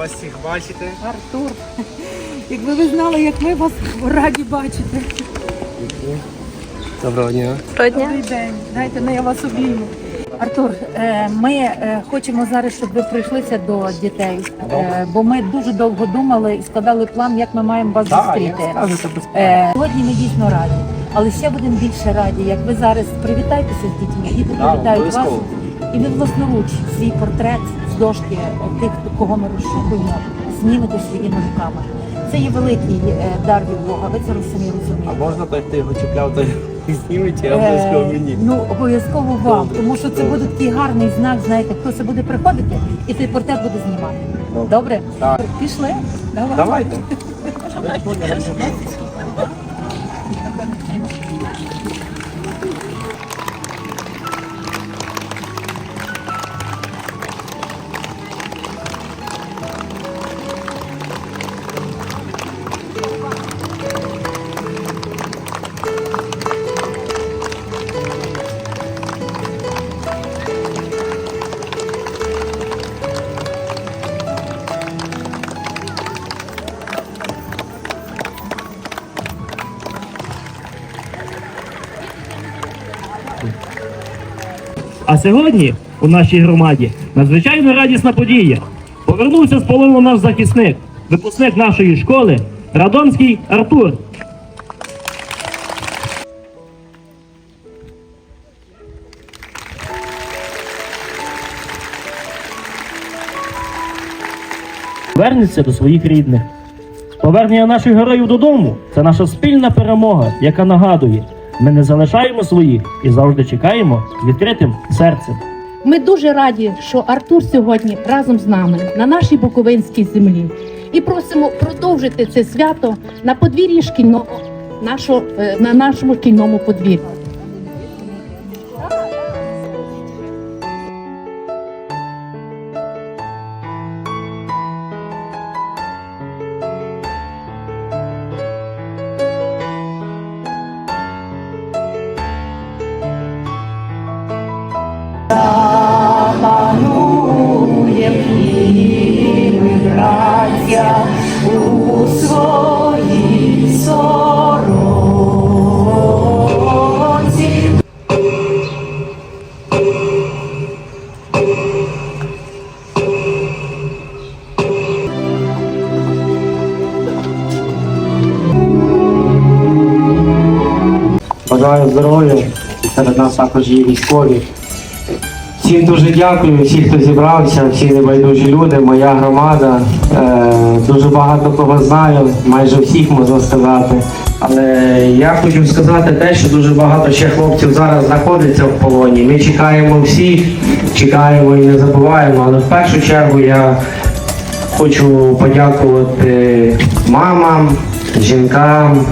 вас всіх бачити. Артур, якби ви знали, як ми вас раді бачити. Доброго дня. Добрий день. Дайте ну, я вас обійму. Артур, е, ми е, хочемо зараз, щоб ви прийшлися до дітей, е, бо ми дуже довго думали і складали план, як ми маємо вас зустріти. Сьогодні ми дійсно раді, але ще будемо більше раді, як ви зараз привітаєтеся з дітьми, діти привітають вас, і ви власноруч свій портрет дошки тих, кого ми розшукуємо, знімете своїми руками. Це є великий е, дар від Бога. Ви це самі А можна той, хто його чіпляв, той знімете, а обов'язково Е, мені. Ну, обов'язково вам, тому що це буде такий гарний знак, знаєте, хто це буде приходити, і той портрет буде знімати. Добре. Так. Пішли? Давай. Давайте. А сьогодні у нашій громаді надзвичайно радісна подія. Повернувся з полону наш захисник, випускник нашої школи Радомський Артур. Вернеться до своїх рідних. Повернення наших героїв додому це наша спільна перемога, яка нагадує, ми не залишаємо своїх і завжди чекаємо з відкритим серцем. Ми дуже раді, що Артур сьогодні разом з нами на нашій Буковинській землі. І просимо продовжити це свято на подвір'ї шкільного нашого, е, на нашому шкільному подвір'ї. Бажаю здоров'я. Серед нас також є військові. Всім дуже дякую, всі, хто зібрався, всі небайдужі люди, моя громада. Е, дуже багато кого знаю, майже всіх можна сказати. Але я хочу сказати те, що дуже багато ще хлопців зараз знаходиться в полоні. Ми чекаємо всіх, чекаємо і не забуваємо. Але в першу чергу я хочу подякувати мамам, жінкам,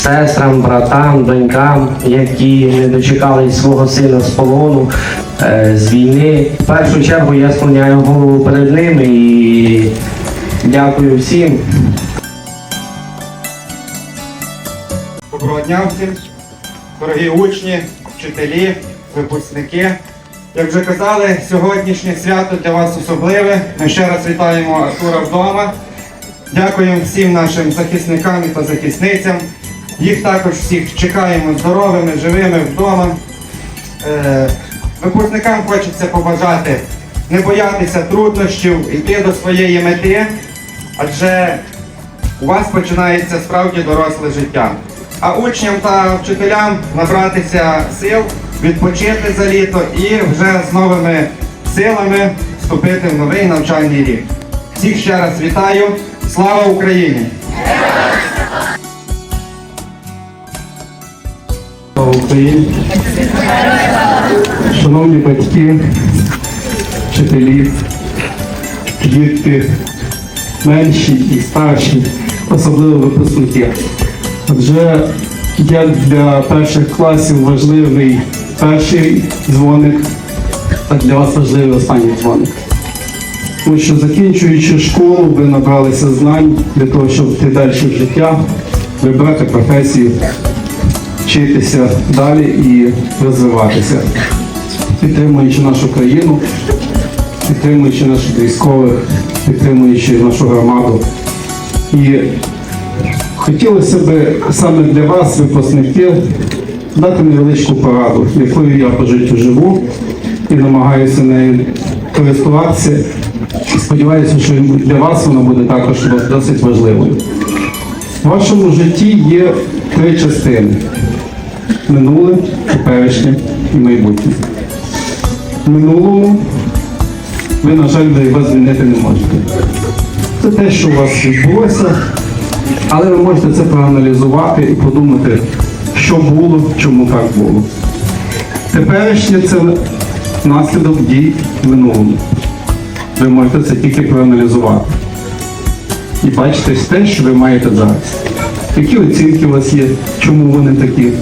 сестрам, братам, донькам, які не дочекались свого сина з полону, е, з війни. В першу чергу я склоняю голову перед ними і дякую всім. Доброго дня всім, дорогі учні, вчителі, випускники. Як вже казали, сьогоднішнє свято для вас особливе. Ми ще раз вітаємо Артура вдома. Дякуємо всім нашим захисникам та захисницям. Їх також всіх чекаємо здоровими, живими вдома. Е, Випускникам хочеться побажати не боятися труднощів, йти до своєї мети, адже у вас починається справді доросле життя. А учням та вчителям набратися сил, відпочити за літо і вже з новими силами вступити в новий навчальний рік. Всіх ще раз вітаю. Слава Україні! Слава Шановні батьки, вчителі, дітки, менші і старші, особливо випускники. Адже як для перших класів важливий перший дзвоник, так для вас важливий останній дзвоник. Тому що закінчуючи школу, ви набралися знань для того, щоб йти далі в життя, вибрати професію, вчитися далі і розвиватися, підтримуючи нашу країну, підтримуючи наших військових, підтримуючи нашу громаду. І хотілося б саме для вас, випускники, дати невеличку пораду, якою я по життю живу і намагаюся нею користуватися. Сподіваюся, що для вас вона буде також досить важливою. В вашому житті є три частини: минуле, теперішнє і майбутнє. Минулому ви, на жаль, ви його змінити не можете. Це те, що у вас відбулося, але ви можете це проаналізувати і подумати, що було, чому так було. Теперішнє це наслідок дій минулому. Ви можете це тільки проаналізувати. І бачите те, що ви маєте зараз. Які оцінки у вас є, чому вони такі.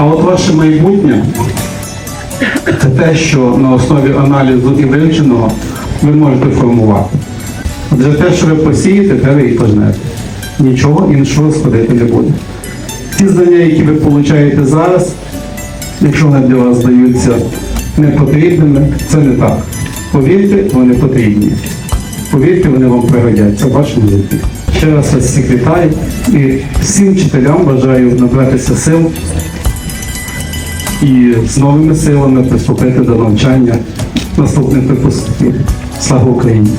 А от ваше майбутнє це те, що на основі аналізу і вивченого ви можете формувати. Отже, те, що ви посієте, те ви і пожнете. Нічого іншого сходити не буде. Ті знання, які ви отримуєте зараз, якщо вони для вас здаються непотрібними, це не так. Повірте, вони потрібні. Повірте, вони вам пригодяться в вашому житті. Ще раз вас всіх вітаю і всім вчителям бажаю набратися сил і з новими силами приступити до навчання наступних випускників. Слава Україні!